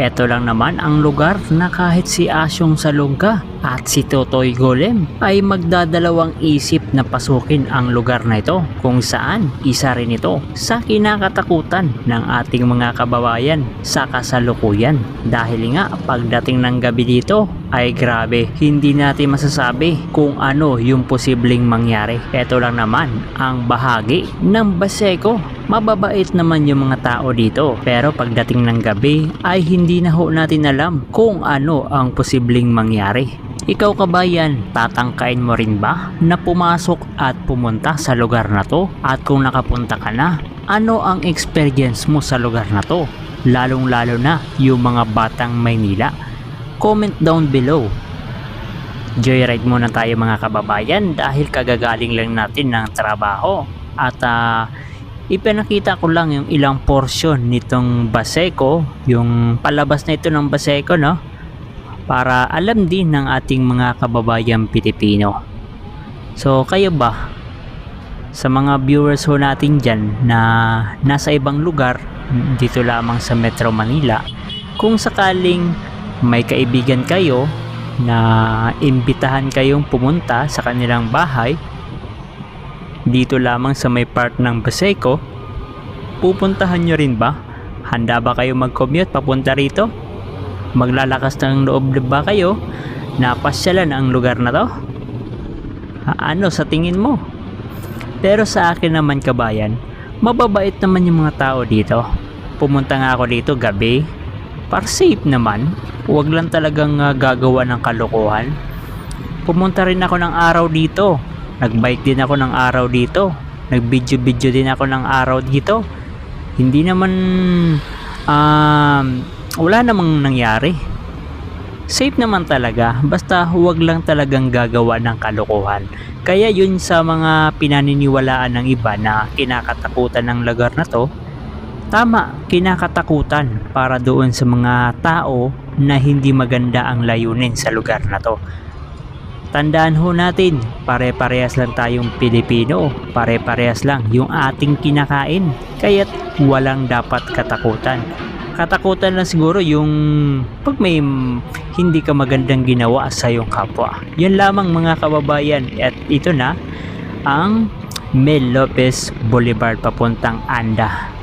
Ito lang naman ang lugar na kahit si Asyong Salongga at si Totoy Golem ay magdadalawang isip na pasukin ang lugar na ito kung saan isa rin ito sa kinakatakutan ng ating mga kababayan sa kasalukuyan. Dahil nga pagdating ng gabi dito ay grabe, hindi natin masasabi kung ano yung posibleng mangyari. Ito lang naman ang bahagi ng Baseco. Mababait naman yung mga tao dito pero pagdating ng gabi ay hindi na ho natin alam kung ano ang posibleng mangyari. Ikaw kabayan, tatangkain mo rin ba na pumasok at pumunta sa lugar na to? At kung nakapunta ka na, ano ang experience mo sa lugar na to? Lalong lalo na yung mga batang Maynila. Comment down below. Joyride muna tayo mga kababayan dahil kagagaling lang natin ng trabaho. At ah, ipinakita ko lang yung ilang portion nitong Baseco, yung palabas na ito ng Baseco, no? Para alam din ng ating mga kababayan Pilipino. So, kayo ba? Sa mga viewers ho natin dyan na nasa ibang lugar, dito lamang sa Metro Manila, kung sakaling may kaibigan kayo na imbitahan kayong pumunta sa kanilang bahay, dito lamang sa may part ng Baseco, pupuntahan nyo rin ba? Handa ba kayo mag-commute papunta rito? Maglalakas ng loob ba kayo na pasyalan ang lugar na to? Ano sa tingin mo? Pero sa akin naman kabayan, mababait naman yung mga tao dito. Pumunta nga ako dito gabi, para safe naman. Huwag lang talagang ah, gagawa ng kalokohan. Pumunta rin ako ng araw dito. Nagbike din ako ng araw dito. Nag-video-video din ako ng araw dito. Hindi naman um, wala namang nangyari. Safe naman talaga, basta huwag lang talagang gagawa ng kalokohan. Kaya yun sa mga pinaniniwalaan ng iba na kinakatakutan ng lugar na to, tama, kinakatakutan para doon sa mga tao na hindi maganda ang layunin sa lugar na to. Tandaan ho natin, pare-parehas lang tayong Pilipino, pare-parehas lang yung ating kinakain, kaya't walang dapat katakutan. Katakutan lang siguro yung pag may hindi ka magandang ginawa sa iyong kapwa. Yan lamang mga kababayan at ito na ang Mel Lopez Boulevard papuntang Anda.